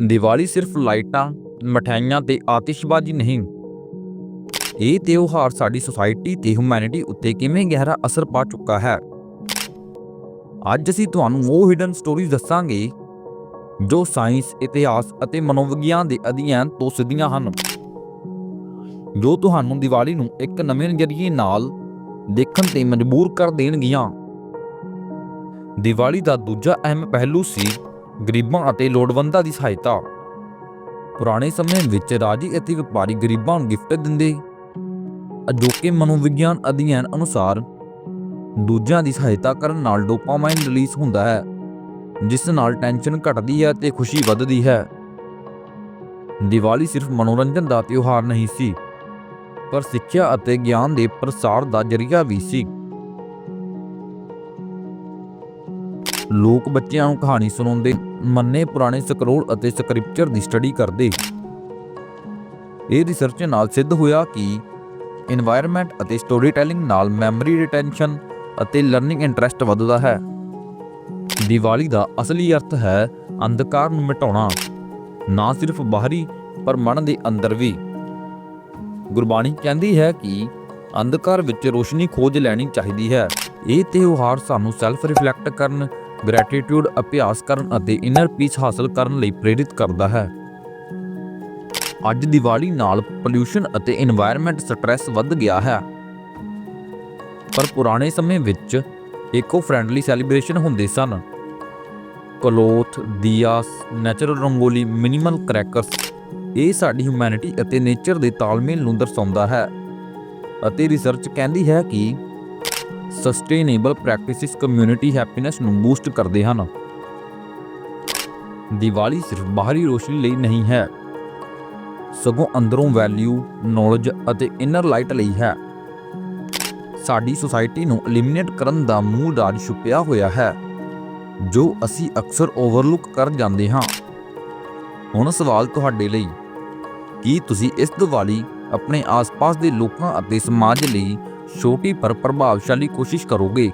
ਦੀਵਾਲੀ ਸਿਰਫ ਲਾਈਟਾਂ, ਮਠਿਆਈਆਂ ਤੇ ਆਤਿਸ਼ਬਾਜ਼ੀ ਨਹੀਂ। ਇਹ ਤਿਉਹਾਰ ਸਾਡੀ ਸੁਸਾਇਟੀ ਤੇ ਹਿਊਮੈਨਿਟੀ ਉੱਤੇ ਕਿਵੇਂ ਗਹਿਰਾ ਅਸਰ ਪਾ ਚੁੱਕਾ ਹੈ? ਅੱਜ ਅਸੀਂ ਤੁਹਾਨੂੰ ਉਹ ਹਿਡਨ ਸਟੋਰੀਜ਼ ਦੱਸਾਂਗੇ ਜੋ ਸਾਇੰਸ ਇਤਿਹਾਸ ਅਤੇ ਮਨੋਵਿਗਿਆਨ ਦੇ ਅਧਿਐਨ ਤੋਂ ਸਿੱਧੀਆਂ ਹਨ, ਜੋ ਤੁਹਾਨੂੰ ਦੀਵਾਲੀ ਨੂੰ ਇੱਕ ਨਵੇਂ ਨਜ਼ਰੀਏ ਨਾਲ ਦੇਖਣ ਤੇ ਮਜਬੂਰ ਕਰ ਦੇਣਗੀਆਂ। ਦੀਵਾਲੀ ਦਾ ਦੂਜਾ ਅਹਿਮ ਪਹਿਲੂ ਸੀ ਗਰੀਬਾਂ ਅਤੇ ਲੋੜਵੰਦਾਂ ਦੀ ਸਹਾਇਤਾ। ਪੁਰਾਣੇ ਸਮੇਂ ਵਿੱਚ ਰਾਜੀ ਅਤੇ ਵਪਾਰੀ ਗਰੀਬਾਂ ਨੂੰ ਗਿਫਟ ਦਿੰਦੇ। ਅਜੋਕੇ ਮਨੋਵਿਗਿਆਨ ਅਧਿਐਨ ਅਨੁਸਾਰ ਦੂਜਿਆਂ ਦੀ ਸਹਾਇਤਾ ਕਰਨ ਨਾਲ ਡੋਪਾਮਾਈਨ ਰਿਲੀਜ਼ ਹੁੰਦਾ ਹੈ, ਜਿਸ ਨਾਲ ਟੈਨਸ਼ਨ ਘਟਦੀ ਹੈ ਤੇ ਖੁਸ਼ੀ ਵੱਧਦੀ ਹੈ। ਦੀਵਾਲੀ ਸਿਰਫ ਮਨੋਰੰਜਨ ਦਾ ਤਿਉਹਾਰ ਨਹੀਂ ਸੀ, ਪਰ ਸਿੱਖਿਆ ਅਤੇ ਗਿਆਨ ਦੇ ਪ੍ਰਸਾਰ ਦਾ ਜ਼ਰੀਆ ਵੀ ਸੀ। ਲੋਕ ਬੱਚਿਆਂ ਨੂੰ ਕਹਾਣੀ ਸੁਣਾਉਂਦੇ, ਮੰਨੇ ਪੁਰਾਣੇ ਸਕਰੋਲ ਅਤੇ ਸਕ੍ਰਿਪਚਰ ਦੀ ਸਟੱਡੀ ਕਰਦੇ। ਇਹ ਰਿਸਰਚ ਨਾਲ ਸਿੱਧ ਹੋਇਆ ਕਿ এনवायरमेंट ਅਤੇ ਸਟੋਰੀ ਟੈਲਿੰਗ ਨਾਲ ਮੈਮਰੀ ਰਿਟੈਂਸ਼ਨ ਅਤੇ ਲਰਨਿੰਗ ਇੰਟਰਸਟ ਵੱਧਦਾ ਹੈ। ਦੀਵਾਲੀ ਦਾ ਅਸਲੀ ਅਰਥ ਹੈ ਅੰਧਕਾਰ ਨੂੰ ਮਿਟਾਉਣਾ, ਨਾ ਸਿਰਫ ਬਾਹਰੀ, ਪਰ ਮਨ ਦੇ ਅੰਦਰ ਵੀ। ਗੁਰਬਾਣੀ ਕਹਿੰਦੀ ਹੈ ਕਿ ਅੰਧਕਾਰ ਵਿੱਚ ਰੋਸ਼ਨੀ ਖੋਜ ਲੈਣੀ ਚਾਹੀਦੀ ਹੈ। ਇਹ ਤਿਉਹਾਰ ਸਾਨੂੰ ਸੈਲਫ ਰਿਫਲੈਕਟ ਕਰਨ ਗ੍ਰੈਟੀਟਿਊਡ ਅਭਿਆਸ ਕਰਨ ਅਤੇ ਇਨਰ ਪੀਸ ਹਾਸਲ ਕਰਨ ਲਈ ਪ੍ਰੇਰਿਤ ਕਰਦਾ ਹੈ। ਅੱਜ ਦੀਵਾਲੀ ਨਾਲ ਪੋਲੂਸ਼ਨ ਅਤੇ এনवायरमेंट ਸਟ੍ਰੈਸ ਵੱਧ ਗਿਆ ਹੈ। ਪਰ ਪੁਰਾਣੇ ਸਮੇਂ ਵਿੱਚ ਇਕੋ ਫਰੈਂਡਲੀ ਸੈਲੀਬ੍ਰੇਸ਼ਨ ਹੁੰਦੇ ਸਨ। Cloth diya natural rangoli minimal crackers ਇਹ ਸਾਡੀ ਹਿਊਮੈਨਿਟੀ ਅਤੇ ਨੇਚਰ ਦੇ ਤਾਲਮੇਲ ਨੂੰ ਦਰਸਾਉਂਦਾ ਹੈ। ਅਤੇ ਰਿਸਰਚ ਕਹਿੰਦੀ ਹੈ ਕਿ ਸਸਟੇਨੇਬਲ ਪ੍ਰੈਕਟਿਸਿਸ ਕਮਿਊਨਿਟੀ ਹੈਪੀਨੈਸ ਨੂੰ ਬੂਸਟ ਕਰਦੇ ਹਨ। ਦੀਵਾਲੀ ਸਿਰਫ ਬਾਹਰੀ ਰੋਸ਼ਨੀ ਲਈ ਨਹੀਂ ਹੈ। ਸਗੋਂ ਅੰਦਰੋਂ ਵੈਲਿਊ ਨੌਲੇਜ ਅਤੇ ਇਨਰ ਲਾਈਟ ਲਈ ਹੈ। ਸਾਡੀ ਸੁਸਾਇਟੀ ਨੂੰ ਐਲੀਮੀਨੇਟ ਕਰਨ ਦਾ ਮੂਲ ਰਾਜ ਛੁਪਿਆ ਹੋਇਆ ਹੈ, ਜੋ ਅਸੀਂ ਅਕਸਰ ਓਵਰਲੁੱਕ ਕਰ ਜਾਂਦੇ ਹਾਂ। ਹੁਣ ਸਵਾਲ ਤੁਹਾਡੇ ਲਈ, ਕੀ ਤੁਸੀਂ ਇਸ ਦੀਵਾਲੀ ਆਪਣੇ ਆਸ-ਪਾਸ ਦੇ ਲੋਕਾਂ ਅਤੇ ਸਮਾਜ ਲਈ ਛੋਟੀ ਪਰ ਪ੍ਰਭਾਵਸ਼ਾਲੀ ਕੋਸ਼ਿਸ਼ ਕਰੋਗੇ